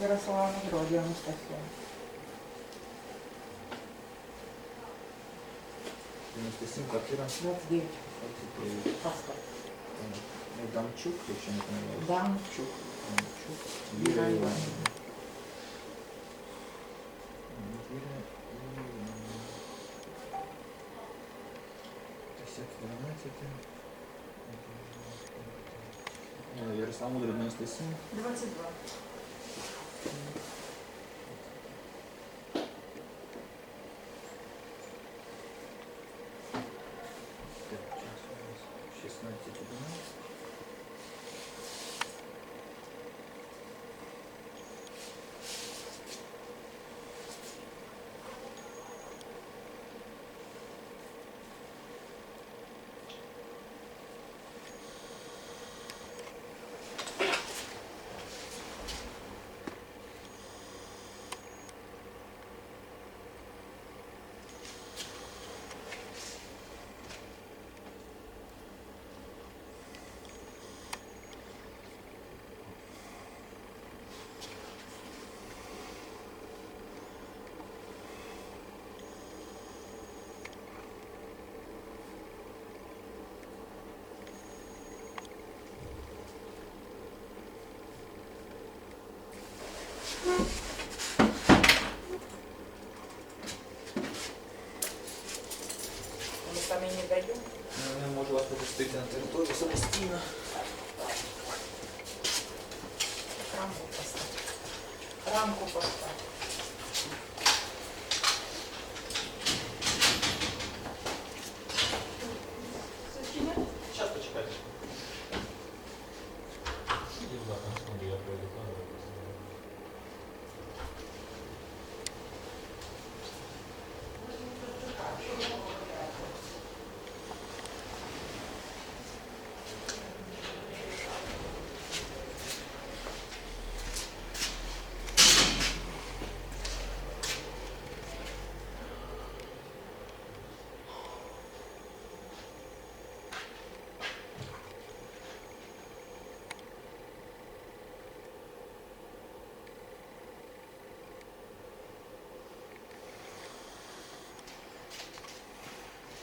Ярослава Гродя Анастасія. 97, квартира 29. 29. Паспорт. Ну, Дамчук, якщо не помиляюсь. Дамчук. Дамчук. Віра Іванівна. Віра Іванівна. 1012. Е, Ярослав Мудрий 97. 22.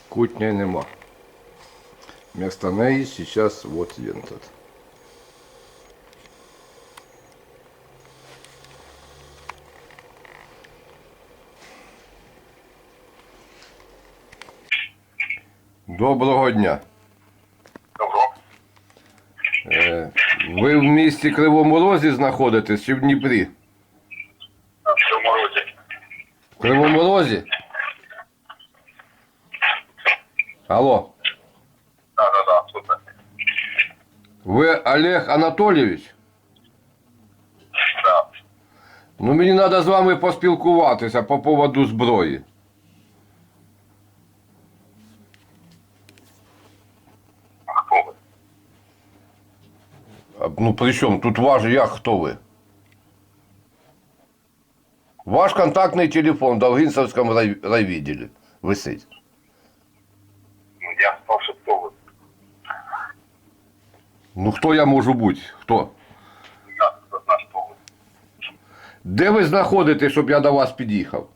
Кутня нема. Вместо неї сейчас вот він тут. Доброго дня. Добро. Е, ви в місті Кривому Розі знаходитесь чи в Дніпрі? Олег Анатолійович? Так. Ну мені треба з вами поспілкуватися по поводу зброї. А хто ви? А, Ну при чому? Тут ваш як хто ви? Ваш контактний телефон в Довгинцевському рай- райвідділі висить. Ну хто я можу бути? Хто? Я хто ви. Де ви знаходитесь, щоб я до вас під'їхав?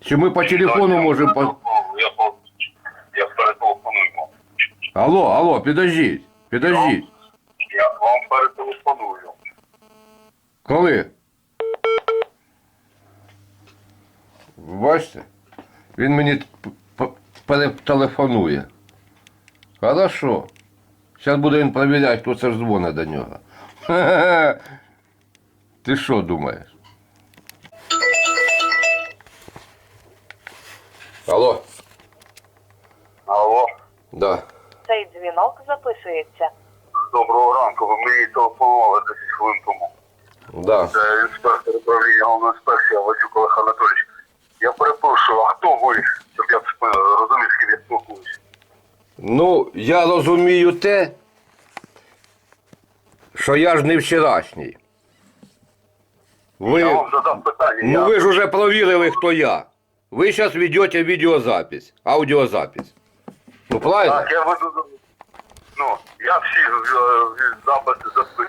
Чи ми по телефону можемо. По... Я, по- я перетелефоную. Алло, алло, підождіть, підождіть. Я вам перетелефоную. Коли? Ви Бачите? Він мені перетелефонує. Хорошо. Зараз буде він перевіряти, хто це ж дзвонить до нього. Ха-ха-ха. Ти що думаєш? Алло, Алло. да. Цей дзвінок записується. Доброго ранку. Ви мені телефонували 10 хвилин тому. Да. Це інспектор управління головної інспекції Вадюк Олег Анатолійович. Я перепрошую, а хто ви? Щоб я е, розумів, з ким я спілкуюсь. Ну, я розумію те, що я ж не вчорашній. Ви, Я вам задав питання. ну я... ви ж уже провірили, хто я. Ви зараз ведете відеозапись, аудіозапись. Ну правильно? Так, я веду. Ну, я всі е, записи записую.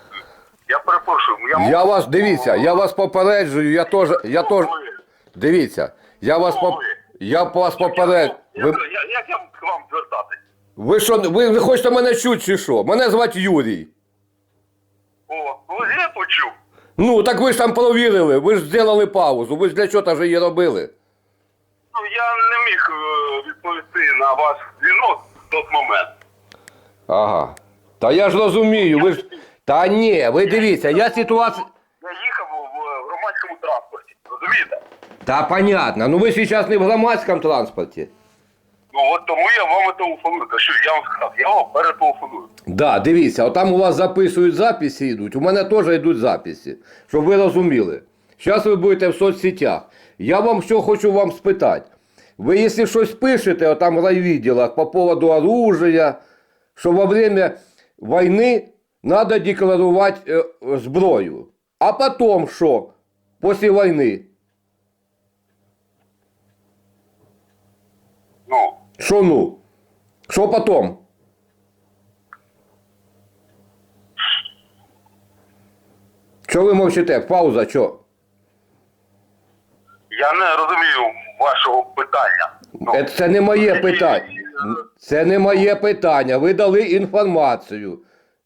Я перепрошую, я, можу- Я вас, дивіться, я вас попереджую, я теж, я теж, дивіться, я вас поп... я вас попереджую. Я, Ви, я, як я к вам звертатись? Ви що, ви, ви хочете мене чути чи що? Мене звати Юрій. О, ну я почув. Ну, так ви ж там провірили, ви ж зробили паузу, ви ж для чого ж її робили? Ну, я не міг е, відповісти на ваш дзвінок в той момент. Ага. Та я ж розумію, ви ж. Та ні, ви дивіться, я ситуацію. Я їхав в, громадському транспорті, розумієте? Та понятно, ну ви зараз не в громадському транспорті. Ну от тому я вам телефоную. Та що я вам сказав, я вам перетелефоную. Да, дивіться, отам у вас записують записи йдуть, у мене теж йдуть записи, щоб ви розуміли. Зараз ви будете в соцсетях. Я вам що хочу вам спитати. Ви, якщо щось пишете, отам в райвідділах по поводу оружия, що во время війни треба декларувати е, зброю. А потім що? Після війни. Ну, Що ну? Що потім? Що ви мовчите? Пауза, що? я не розумію вашого питання. Ну, Е, Це не моє питання. Це не моє питання. Ви дали інформацію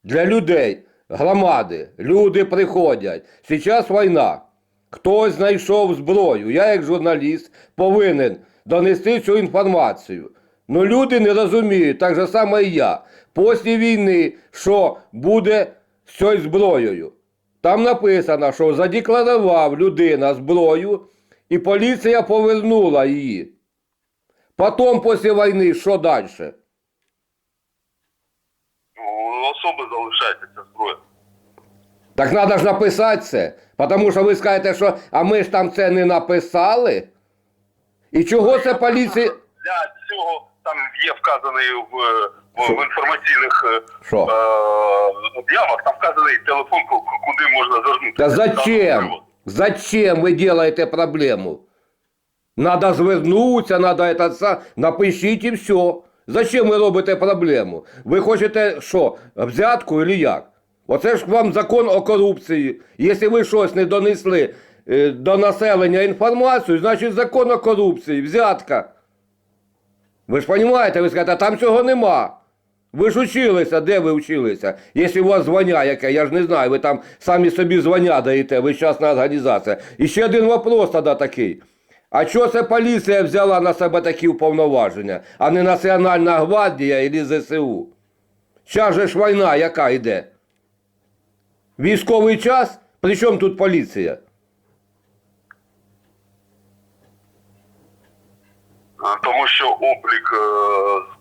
для людей, громади. Люди приходять. Зараз війна. Хтось знайшов зброю. Я, як журналіст, повинен донести цю інформацію. Ну люди не розуміють, так же само і я. Після війни, що буде з цією зброєю. Там написано, що задекларував людина зброю, і поліція повернула її. Потім, після війни, що далі? ну, особи залишається ця зброя. Так треба ж написати це. Тому що ви скажете, що а ми ж там це не написали. І чого це поліція. Для цього там є вказаний в, в, в інформаційних е, е, об'явах, там вказаний телефон, ку- ку- куди можна звернутися. Та зачем? Зачем ви робите проблему? Надо звернутися, надо это напишіть і все. Зачем ви робите проблему? Ви хочете що, взятку или як? Оце ж вам закон о корупції. Якщо ви щось не донесли е, до населення інформацію, значить закон о корупції, взятка. Ви ж розумієте, ви скажете, а там цього нема. Ви ж училися, де ви вчилися? Якщо у вас звання яке, я ж не знаю, ви там самі собі звання даєте, ви щасна організація. І ще один вопрос тоді такий. А чого це поліція взяла на себе такі уповноваження, а не Національна гвардія і ЗСУ? Зараз же ж війна яка йде? Військовий час? При чому тут поліція? Тому що облік е,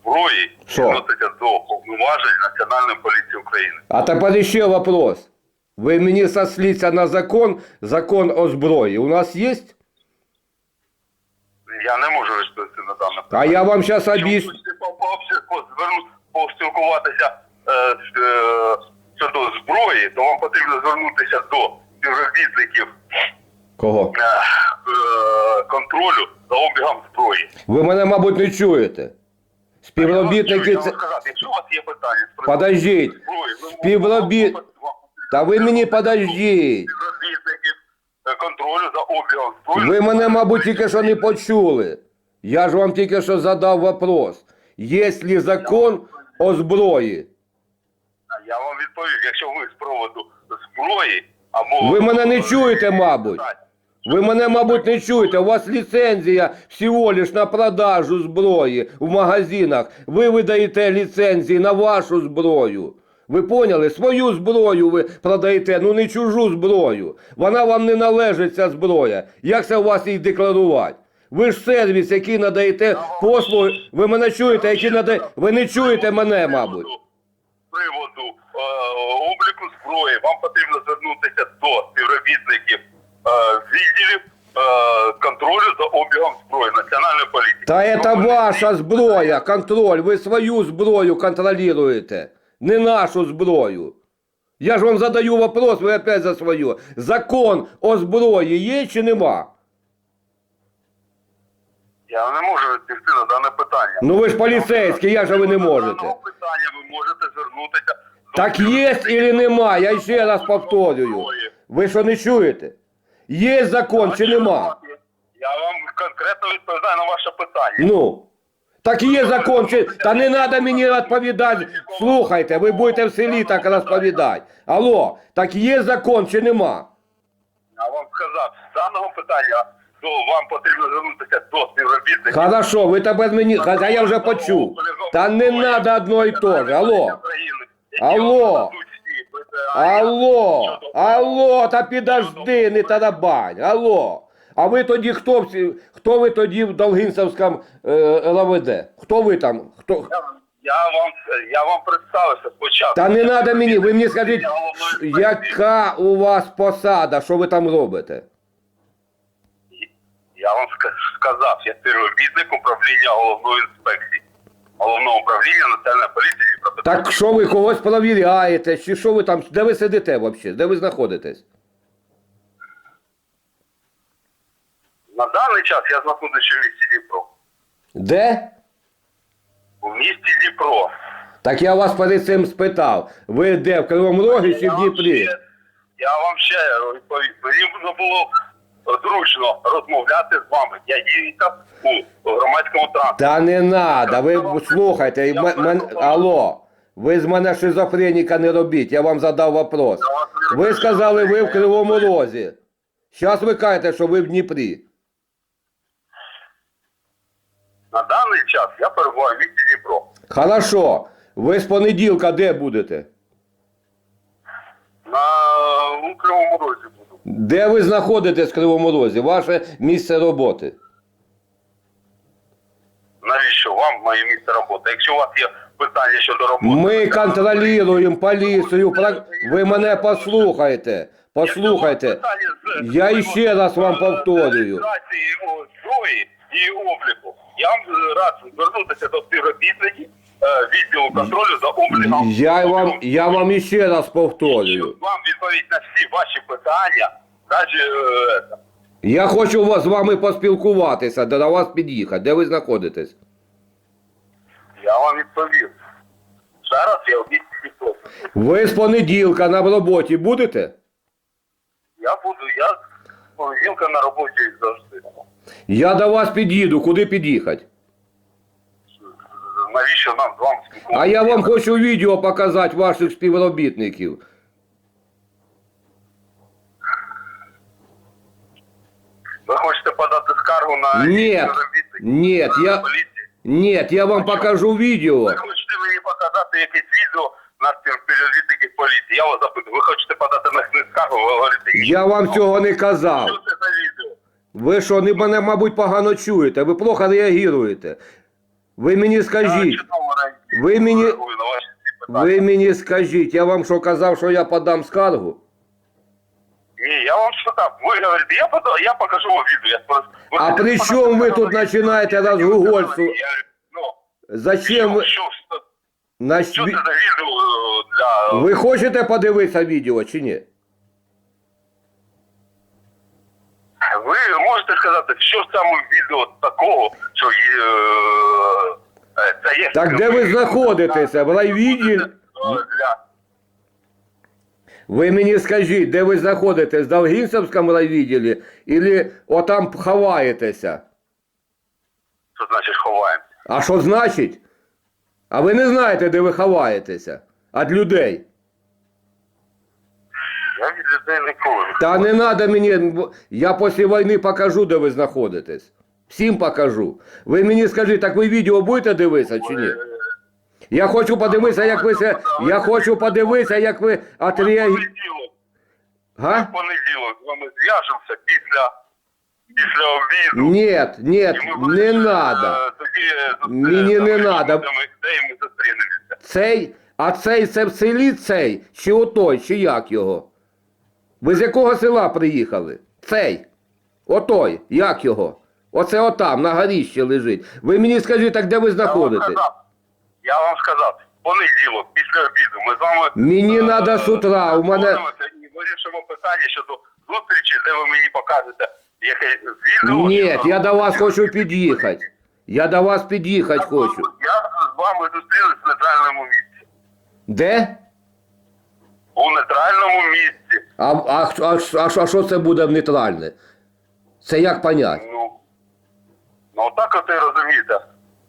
зброї відноситься до повноважень Національної поліції України. А тепер ще вопрос. Ви мені сосліться на закон, закон о зброї. У нас є? Я не можу відповісти на дане А я вам зараз об'ясню. Поспілкуватися е, е, щодо зброї, то вам потрібно звернутися до співробітників Кого? е, е, контролю за обігом зброї. Ви мене, мабуть, не чуєте. Співробітники це. якщо у вас є питання з Подождіть. Співробіт- Та ви мені подождіть. Е, контролю за обігом зброї. Ви мене, мабуть, тільки що не почули. Я ж вам тільки що задав вопрос. Є ли закон о зброї? Я вам відповів, якщо ви з приводу зброї або... Ви мене не чуєте, мабуть. Ви мене, мабуть, не чуєте. У вас ліцензія всього лиш на продажу зброї в магазинах. Ви видаєте ліцензії на вашу зброю. Ви поняли? Свою зброю ви продаєте, ну не чужу зброю. Вона вам не належить, ця зброя. Як це у вас її декларувати? Ви ж сервіс, який надаєте послуги. Ви мене чуєте, які надає. Ви не чуєте мене, мабуть. Приводу е, обліку зброї вам потрібно звернутися до співробітників відділів е, контролю за обігом зброї Національної поліції. Та це ваша зброя, контроль. Ви свою зброю контролюєте, не нашу зброю. Я ж вам задаю вопрос, ви опять за свою. Закон о зброї є чи нема? Я не можу відповісти на дане питання. Ну ви ж поліцейські, як же ви не можете? питання ви можете звернутися Так є чи нема? Я ще раз повторюю. Ви що не чуєте? Є закон чи нема? Я вам конкретно відповідаю на ваше питання. Ну. Так є закон, чи... та не треба мені відповідати. Слухайте, ви будете в селі так розповідати. Алло, так є закон чи нема? Я вам сказав, з даного питання, то вам потрібно звернутися до співробітників. Хорошо, ви тепер мені. Та я вже почув. Та не треба одно і то ж. Алло. Алло. Алло, алло, та підожди, не тарабань, алло. А ви тоді хто, всі- хто ви тоді в Долгинцевському е, ЛВД? Хто ви там? Хто? Я, я вам я вам представився спочатку. Та не треба мені, ви мені скажіть, яка у вас посада, що ви там робите? Я вам ска- сказав, я співробітник управління головної інспекції. Головного управління національної поліції Дніпропетровської. Так що ви когось провіряєте, чи що ви там, де ви сидите взагалі, де ви знаходитесь? На даний час я знаходжуся в місті Дніпро. Де? У місті Дніпро. Так я вас перед цим спитав. Ви де, в Кривому Рогі чи в Дніпрі? Я вам ще відповім. Мені було зручно розмовляти з вами. Я їхав у громадському транспорті. Та не надо, ви слухайте, Я мен- алло, ви з мене шизофреніка не робіть, я вам задав вопрос. Ви сказали, ви в Кривому. Розі. Зараз ви кажете, що ви в Дніпрі. На даний час я перебуваю в місті Дніпро. Хорошо, ви з понеділка де будете? На у Кривому Розі. Де ви знаходитесь в Кривому Розі? Ваше місце роботи? Навіщо вам моє місце роботи? Якщо у вас є питання щодо роботи, Ми контролюємо поліцію. пра- Ви мене послухайте. Послухайте. Я іще раз вам повторюю. Реєстрації о, зброї і обліку. Я вам е, рад звернутися до співробітників відділу контролю за обліком. Я вам, я вам іще раз повторюю. Вам відповідь на всі ваші питання. Навіть, е, Я хочу вас з вами поспілкуватися, до вас під'їхати. Де ви знаходитесь? я вам відповів. Зараз я Дніпро. Ви з понеділка на роботі будете? Я буду, я з понеділка на роботі завжди. Я до вас під'їду. Куди під'їхати? Навіщо нам з вами спілкуватися? А я вам хочу відео показати ваших співробітників. Ви хочете подати скаргу на Ні, співробітників ні, я, поліції? ні, я вам покажу відео. Ви хочете мені показати якесь відео на співробітників поліції? Я вас запитую, ви хочете подати на них скаргу, ви говорите, ні. Я вам цього не казав. Що це за відео? Ви що, не мене, мабуть, погано чуєте, ви плохо реагуєте. Ви мені Я скажіть, чудово реагую ви мені- на ваші ці питання. ви мені скажіть, я вам що казав, що я подам скаргу? Ні, я вам сказав, ви говорите, я, пода- я покажу вам відео. Я просто... ви А хочете при показати чому ви на тут відео? починаєте Я розгугольству? говорю, Ну, Зачем ви... що, що, На... що сві- це за відео е, для... Ви хочете подивитися відео чи ні? Ви можете сказати, що в цьому відео такого, що є, е, е, це є... Так де ви знаходитеся? В райвідділі? Е, Ви мені скажіть, де ви знаходитесь? В Долгінцевському райвідділі? Или отам ховаєтеся? Що значить ховаємо? А що значить? А ви не знаєте, де ви ховаєтеся? Від людей. Я від людей ніколи. Та не треба мені. Я після війни покажу, де ви знаходитесь. Всім покажу. Ви мені скажіть, так ви відео будете дивитися чи ні? Я хочу подивитися, як ви це. Я хочу подивитися, як ви отреагуєте. Га? в понеділок з вами зв'яжемося після, після обіду. Ні, ні, не треба. е, е, Мені не надо. Де ми зустрінемося. Цей, а цей це в селі цей, чи отой, чи як його? Ви з якого села приїхали? Цей. Отой, як його? Оце отам, на горіщі лежить. Ви мені скажіть, так де ви знаходитесь? я вам сказав, понеділок, після обіду, ми з вами... Мені надо з утра, у мене- І вирішимо питання щодо зустрічі, де ви мені покажете якесь відео. Ні, я до вас хочу під'їхати. Я до вас під'їхати хочу. Я з вами зустрілись в нейтральному місці. Де? у нейтральному місці. А, а, а, а, що- а що це буде в нейтральне? Це як понять? Ну, ну так от і розумієте.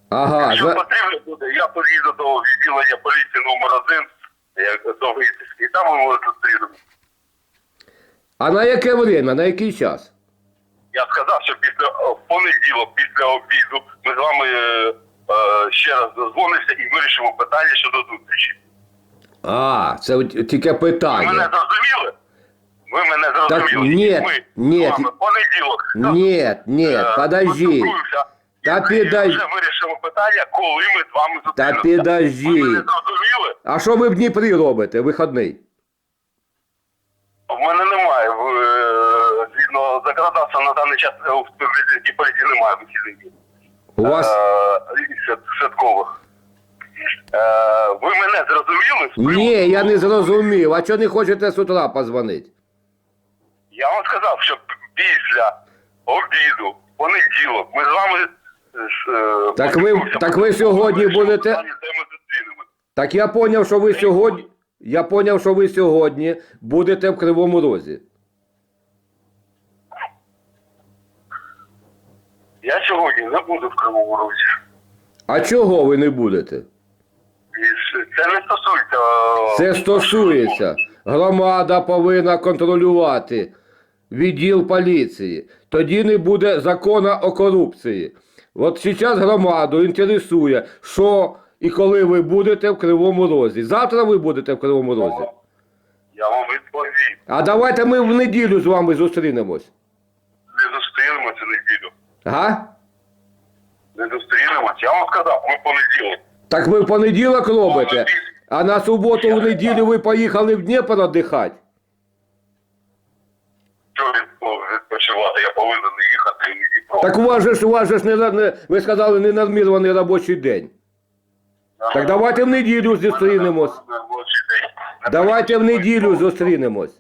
Ага, Якщо за... потрібно буде, я поїду до відділення поліції номер 1 як до Висівки, і там ми можемо зустрінемося. а на яке время, на який час? Я сказав, що після е, в понеділок, після обіду, ми з вами е, е, ще раз дозвонимося і вирішимо питання щодо зустрічі. А, це от тільки Ви мене зрозуміли? Ви мене Так, зрозуміли? ні, ми ні. з вами в понеділок. Ні, ні, е, подожди. поспілкуємося, Та і ми підожди. вже вирішимо питання, коли ми з вами Та зустрінемося. підожди. Ви мене зрозуміли? А що ви в Дніпрі робите, вихідний? В мене немає. в, е, Згідно законодавства на даний час е, в співробітній поліції немає вихідних. У вас. Е, і свят- святкових. Е, ви мене зрозуміли? з приводу- Ні, я не зрозумів. А чого не хочете з утра позвонити? Я вам сказав, що після обіду, понеділок, ми з вами. е, Так ви- так ви сьогодні будете- питання, де ми зустрінемося. Так я поняв, що ви сьогодні. Я поняв, що ви сьогодні будете в Кривому Розі. Я сьогодні не буду в Кривому Розі. А чого ви не будете? І Це не стосується. е, Це стосується. Громада повинна контролювати відділ поліції. Тоді не буде закону о корупції. От зараз громаду інтересує, що і коли ви будете в Кривому Розі. Завтра ви будете в Кривому Розі. Я вам відповім. А давайте ми в неділю з вами зустрінемось. Не зустрінемося неділю. Га? Не зустрінемося. Я вам сказав, ми в понеділок. Так ви в понеділок робите, а на суботу в неділю ви поїхали в Дніпро віддихати. Що ну, відпочивати? Я повинен їхати в Дніпро. Так у вас же ж у вас же ж не, не ви сказали ненормірований робочий день. Так давайте в неділю зустрінемось. Не Давайте в неділю зустрінемось.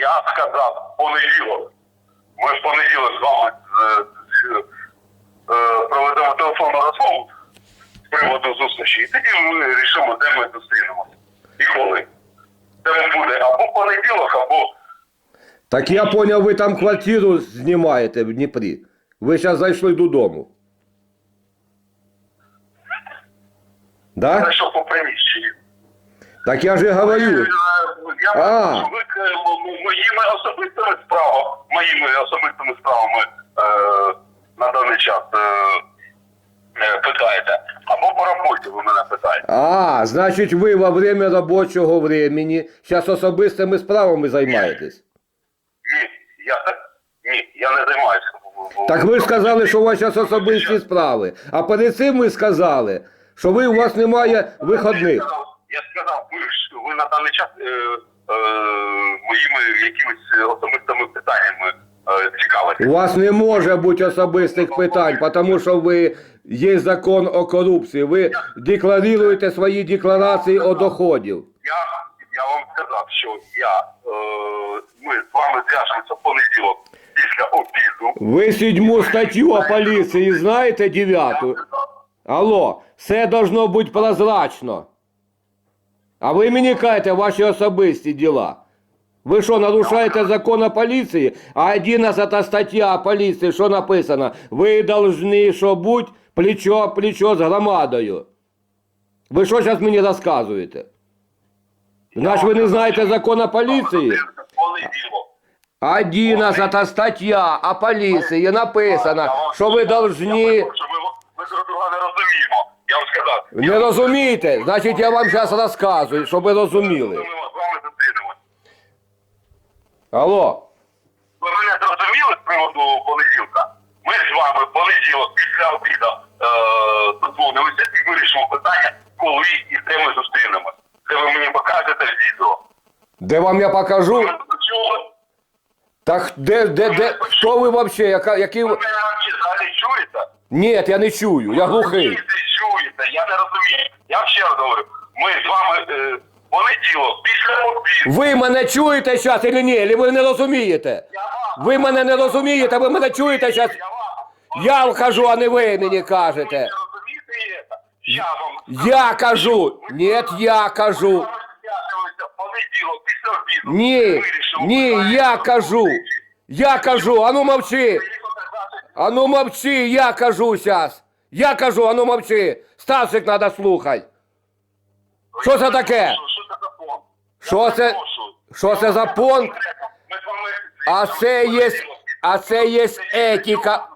Я сказав понеділок. Ми в понеділок з вами е, е, проведемо телефонну розмову з приводу зустрічі. І тоді ми рішимо, де ми зустрінемося. І коли. Це буде або понеділок, або Так я поняв, ви там квартиру знімаєте в Дніпрі. Ви зараз зайшли додому. Да? зайшов по приміщенню. Так я же Е, говорю. Я А. е, м- м- моїми особистими справами, моїми особистими справами е, на даний час е, е, питаєте. Або по роботі ви мене питаєте. А, значить, ви во время робочого времени зараз особистими справами займаєтесь. Ні, я ні, я не займаюся. Так ви ж сказали, що у вас зараз особисті справи. А перед цим ви сказали, що ви у вас немає виходних. Я сказав, ви ж ви на даний час е, е, моїми якимись особистими питаннями е, цікавитесь. У вас не може бути особистих питань, тому що ви є закон о корупції. Ви декларуєте свої декларації о доходів. Я, я вам сказав, що я, е, ми з вами зв'яжемося в понеділок після. Ви седьму статтю о поліції знаєте дев'яту? Алло, все должно бути прозрачно. А ви мені кажете ваші особисті діла. Ви що, нарушаєте закон о поліції? А 11 стаття поліції, що написано? Ви должны що бути плечо в плечо з громадою. Ви що зараз мені розказуєте? Значить, ви не знаєте закон о поліції? В понеділок. 11 стаття о поліції написано, що ви Я Ми, друга не розуміємо. Я вам сказав. Не розумієте? Значить, я вам зараз розказую, щоб ви розуміли. Ми з вами зустрінемося. Алло. Ви мене зрозуміли з приводу понеділка? Ми з вами понеділок після обіду е, дозвонилися і вирішимо питання, коли і де ми зустрінемося. Це ви мені покажете відео. Де вам я покажу? Почули? Так де, де, де, хто ви взагалі? Яка, який... Ви ви- мене взагалі чуєте? Ні, я не чую, я глухий. Ви чуєте, я не розумію. Я вам ще раз говорю, ми з вами е, понеділок, після обіду. Ви мене чуєте зараз чи ні? Чи ви не розумієте? Ви мене не розумієте, ви мене чуєте зараз? я вам. Я кажу, а не ви мені Ви кажете. не розумієте це? Я вам Я кажу. Ні, я кажу. Понеділок. після обіду Ні, вирішимо ні, я кажу. Я кажу, ану мовчи. Приїхав 15 Ану мовчи, я кажу сейчас. Я кажу, ану мовчи. Старших надо слухать. Що це таке? Що це? Що це? За пон? Ми з вами А це є, а це є етика.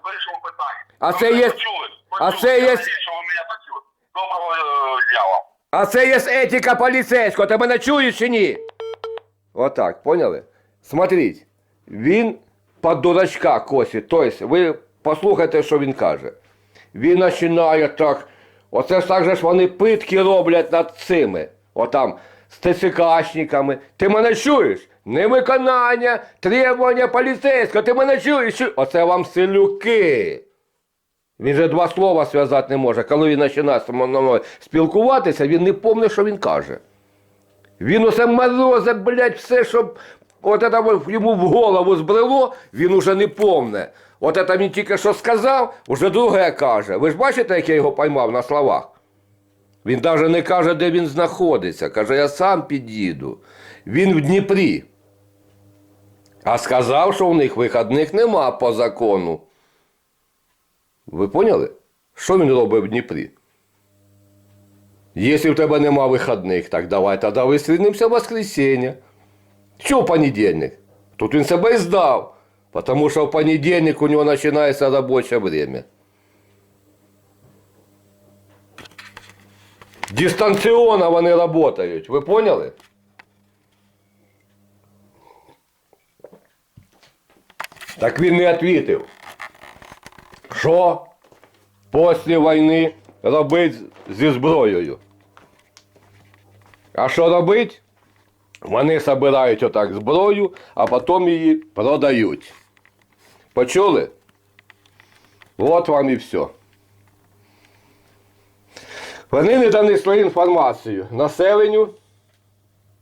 А це є- а це є- надіюсь, що ви мене почули. Доброго е, дня вам. А це є етика поліцейського. Ти мене чуєш чи ні? Отак, поняли? Смотрите, він по дурачка косить. Тобто, ви послухайте, що він каже. Він починає так. Оце ж так же ж вони питки роблять над цими. Отам, з ТЦКшниками. Ти мене чуєш? Невиконання, требування поліцейського. Ти мене чуєш? Оце вам селюки. Він же два слова зв'язати не може. Коли він починає спілкуватися, він не пам'ятає, що він каже. Він усе морозить, блядь, все, що от це йому в голову збрело, він уже не помне. От це він тільки що сказав, уже друге каже. Ви ж бачите, як я його поймав на словах? Він навіть не каже, де він знаходиться. Каже, я сам під'їду. Він в Дніпрі. А сказав, що у них вихідних нема по закону. Ви поняли? Що він робить в Дніпрі? Якщо в тебе нема вихідних, так давай тоді вистрінемося в воскресенье. Що в понедельник? Тут він себе і здав, тому що в понедельник у нього починається робоче время. Дистанційно вони працюють, ви поняли? Так він не відповів. Що після війни робить зі зброєю? А що робить? Вони збирають отак зброю, а потім її продають. Почули? От вам і все. Вони не донесли інформацію населенню,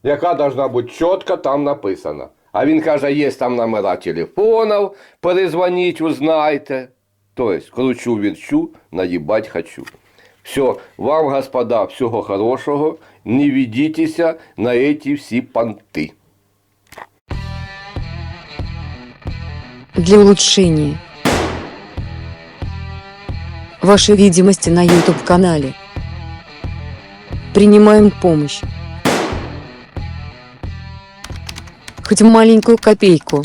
яка должна бути чітко там написана. А він каже, є там номера телефонів, перезвоніть, узнайте. Тобто, кручу вірчу, наїбать хочу. Все, вам, господа, всього хорошого. Не ведитеся на эти всі понти. для улучшения вашей видимости на YouTube-канале. Принимаем помощь. Хоть маленькую копейку.